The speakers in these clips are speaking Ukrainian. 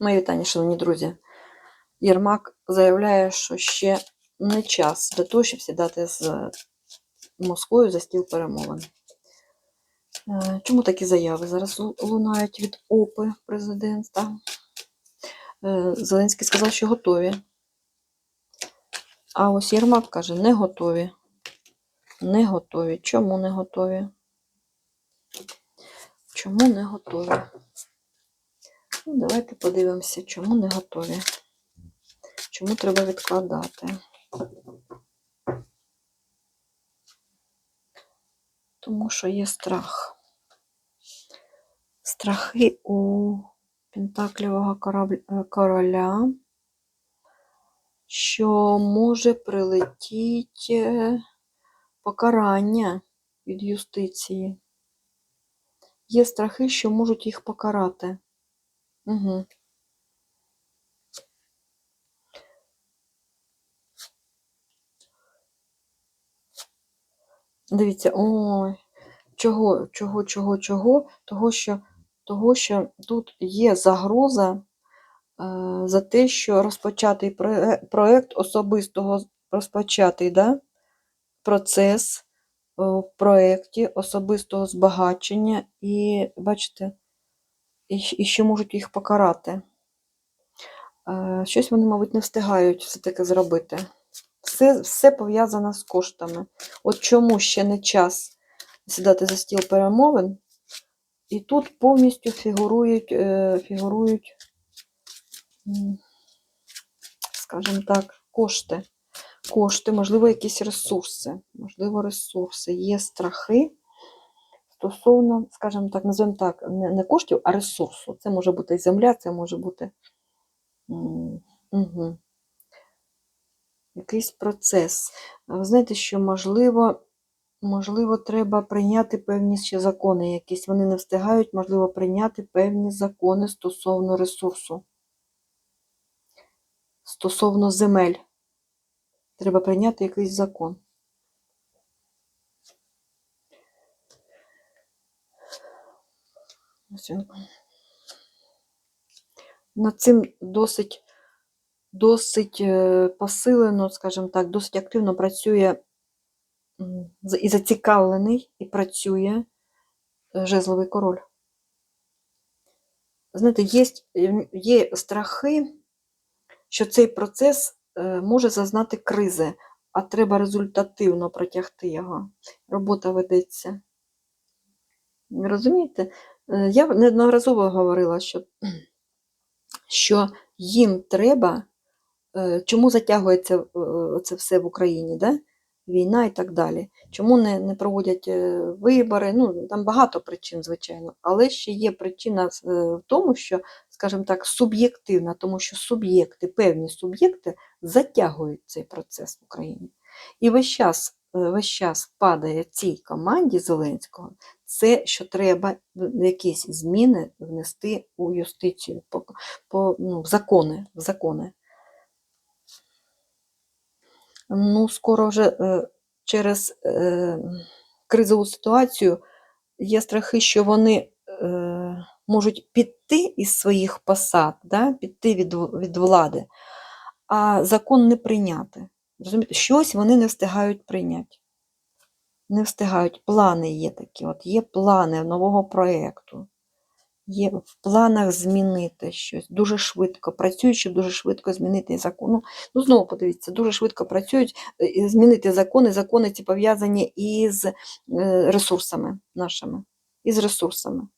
Мої вітання, шановні друзі. Єрмак заявляє, що ще не час для того, щоб сідати з Москвою за стіл перемовин. Е, Чому такі заяви зараз лунають від ОПИ президента? Е, Зеленський сказав, що готові. А ось Єрмак каже, не готові. Не готові. Чому не готові? Чому не готові? Ну, давайте подивимося, чому не готові. Чому треба відкладати? Тому що є страх. Страхи у Пентаклівого е, короля, що може прилетіти покарання від юстиції. Є страхи, що можуть їх покарати. Угу. Дивіться, ой, чого, чого, чого, чого? Того, що, того, що тут є загроза е, за те, що розпочатий проє- проект особистого розпочатий да? процес в проєкті особистого збагачення, і бачите, і, ще можуть їх покарати. Е, Щось вони, мабуть, не встигають все-таки зробити. Все, все пов'язано з коштами. От чому ще не час сідати за стіл перемовин, і тут повністю фігурують, е, фігурують, скажімо так, кошти. Кошти, можливо, якісь ресурси. Можливо, ресурси. Є страхи стосовно, скажімо так, називаємо так, не, коштів, а ресурсу. Це може бути і земля, це може бути угу. якийсь процес. Ви знаєте, що можливо, можливо, треба прийняти певні ще закони якісь. Вони не встигають, можливо, прийняти певні закони стосовно ресурсу, стосовно земель. Треба прийняти якийсь закон. Ось він. Над цим досить, досить е, посилено, скажімо так, досить активно працює і зацікавлений, і працює е, жезловий король. Знаєте, є, є страхи, що цей процес е, може зазнати кризи, а треба результативно протягти його. Робота ведеться. Розумієте? Е, Я неодноразово говорила, що, що їм треба, е, чому затягується е, це все в Україні, да? війна і так далі. Чому не, не проводять вибори? Ну, там багато причин, звичайно, але ще є причина в тому, що, скажімо так, суб'єктивна, тому що суб'єкти, певні суб'єкти затягують цей процес в Україні. І весь час, весь час падає цій команді Зеленського, це що треба якісь зміни внести у юстицію, по, по, ну, в закони, в закони. Ну, скоро вже е, через е, кризову ситуацію є страхи, що вони е, можуть піти із своїх посад, да, піти від, від влади, а закон не прийняти. Розумієте, щось вони не встигають прийняти. Не встигають. Плани є такі, от є плани нового проєкту. Є в планах змінити щось дуже швидко. Працюють, щоб дуже швидко змінити закон. Ну, ну знову подивіться, дуже швидко працюють, е, змінити закони. Закони ці пов'язані із е, ресурсами нашими. Із ресурсами.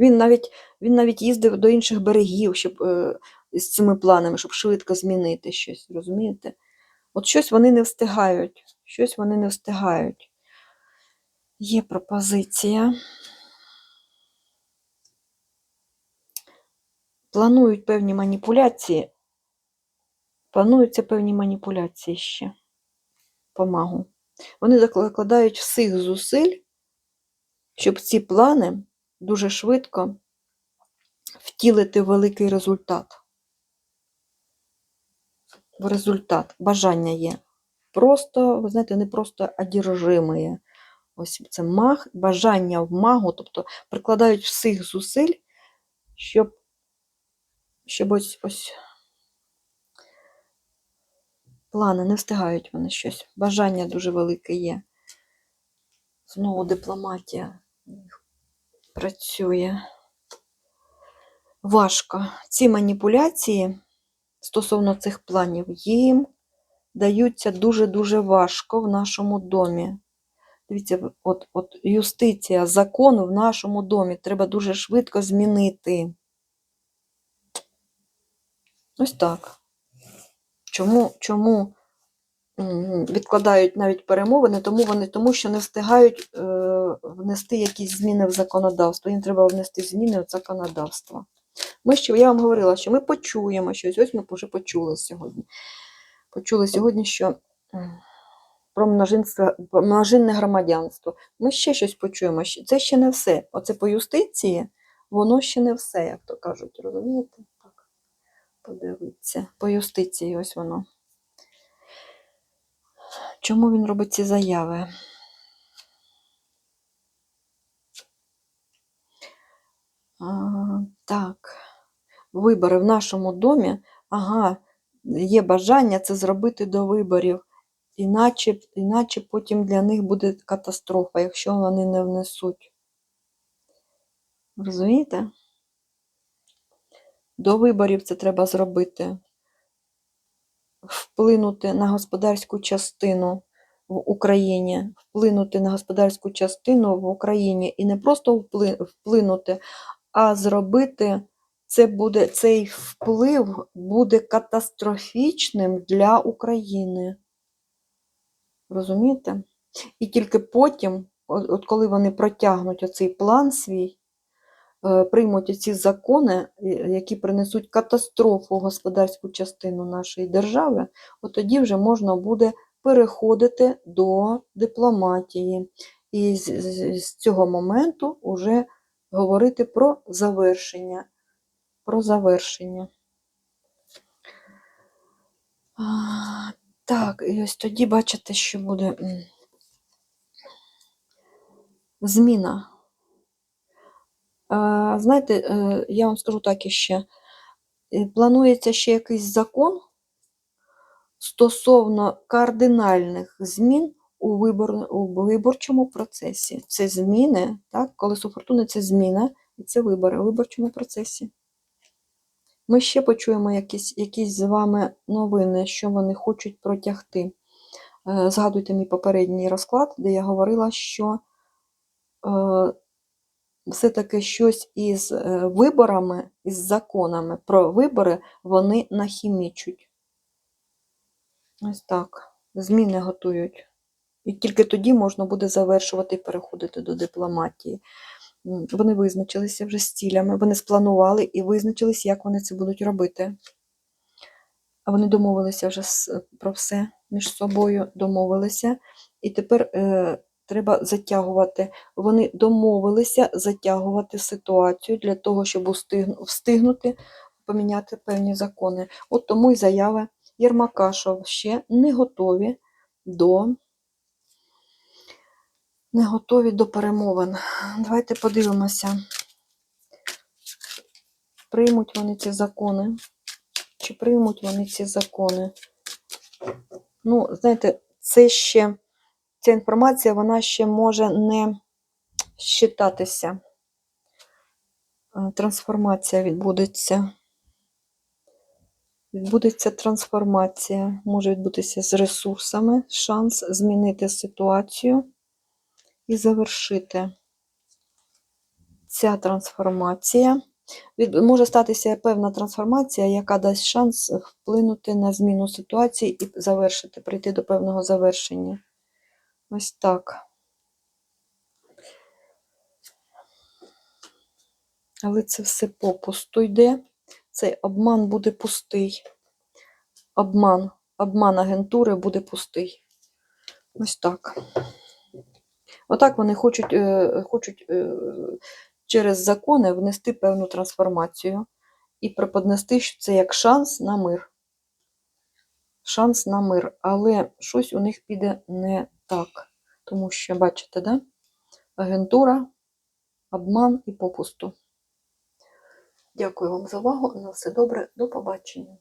Він навіть, він навіть їздив до інших берегів, щоб е, з цими планами, щоб швидко змінити щось, розумієте? От щось вони не встигають, щось вони не встигають. Є пропозиція. Планують певні маніпуляції. Плануються певні маніпуляції ще по магу. Вони закладають всіх зусиль, щоб ці плани дуже швидко втілити великий результат. В результат. Бажання є. Просто, ви знаєте, не просто одержимые. Ось це маг, бажання в магу, тобто прикладають всіх зусиль, щоб, щоб ось, ось плани, не встигають вони щось. Бажання дуже велике є. Знову дипломатія працює. Важко. Ці маніпуляції стосовно цих планів їм даються дуже-дуже важко в нашому домі. Дивіться, от, от юстиція, закон в нашому домі треба дуже швидко змінити. Ось так. Чому, чому відкладають навіть перемовини, тому вони тому що не встигають е, внести якісь зміни в законодавство. Їм треба внести зміни в законодавство. Ми ще, я вам говорила, що ми почуємо щось. Ось ми вже почули сьогодні. Почули сьогодні, що про множинне громадянство. Ми ще щось почуємо. Це ще не все. Оце по юстиції, воно ще не все, як то кажуть, розумієте? Так. Подивіться. По юстиції ось воно. Чому він робить ці заяви? Так, вибори в нашому домі. Ага, є бажання це зробити до виборів. Іначе, іначе потім для них буде катастрофа, якщо вони не внесуть. Розумієте? До виборів це треба зробити. Вплинути на господарську частину в Україні, вплинути на господарську частину в Україні і не просто вплинути, а зробити це буде, цей вплив буде катастрофічним для України. Розумієте? І тільки потім, от коли вони протягнуть оцей план свій, е, приймуть ці закони, е, які принесуть катастрофу в господарську частину нашої держави, от тоді вже можна буде переходити до дипломатії. І з, з- з цього моменту вже говорити про завершення. Про завершення. Так, і ось тоді бачите, що буде зміна. Знаєте, е, я вам скажу так іще. Е, Планується ще якийсь закон стосовно кардинальних змін у, вибор, у виборчому процесі. Це зміни, так, колесо фортуни це зміна, і це вибори у виборчому процесі. Ми ще почуємо якісь, якісь з вами новини, що вони хочуть протягти. Е, Згадуйте мій попередній розклад, де я говорила, що е, все-таки щось із е, виборами, із законами про вибори вони нахімічуть. Ось так. Зміни готують. І тільки тоді можна буде завершувати і переходити до дипломатії. Вони визначилися вже з цілями, вони спланували і визначились, як вони це будуть робити. А вони домовилися вже про все між собою, домовилися. І тепер е, треба затягувати. Вони домовилися затягувати ситуацію для того, щоб встигнути поміняти певні закони. От тому й заяви Єрмака, що ще не готові до, не готові до перемовин. Давайте подивимося, приймуть вони ці закони. Чи приймуть вони ці закони? Ну, знаєте, це ще, ця інформація, вона ще може не считатися. Е, Трансформація відбудеться. Відбудеться трансформація, може відбутися з ресурсами, шанс змінити ситуацію і завершити ця трансформація. Може статися певна трансформація, яка дасть шанс вплинути на зміну ситуації і завершити, прийти до певного завершення. Ось так. Але це все попусту йде. Цей обман буде пустий. Обман, обман агентури буде пустий. Ось так. Отак вони хочуть, е, хочуть е, через закони внести певну трансформацію і преподнести, що це як шанс на мир. Шанс на мир. Але щось у них піде не так. Тому що, бачите, да? агентура, обман і попусту. Дякую вам за увагу. На все добре, до побачення.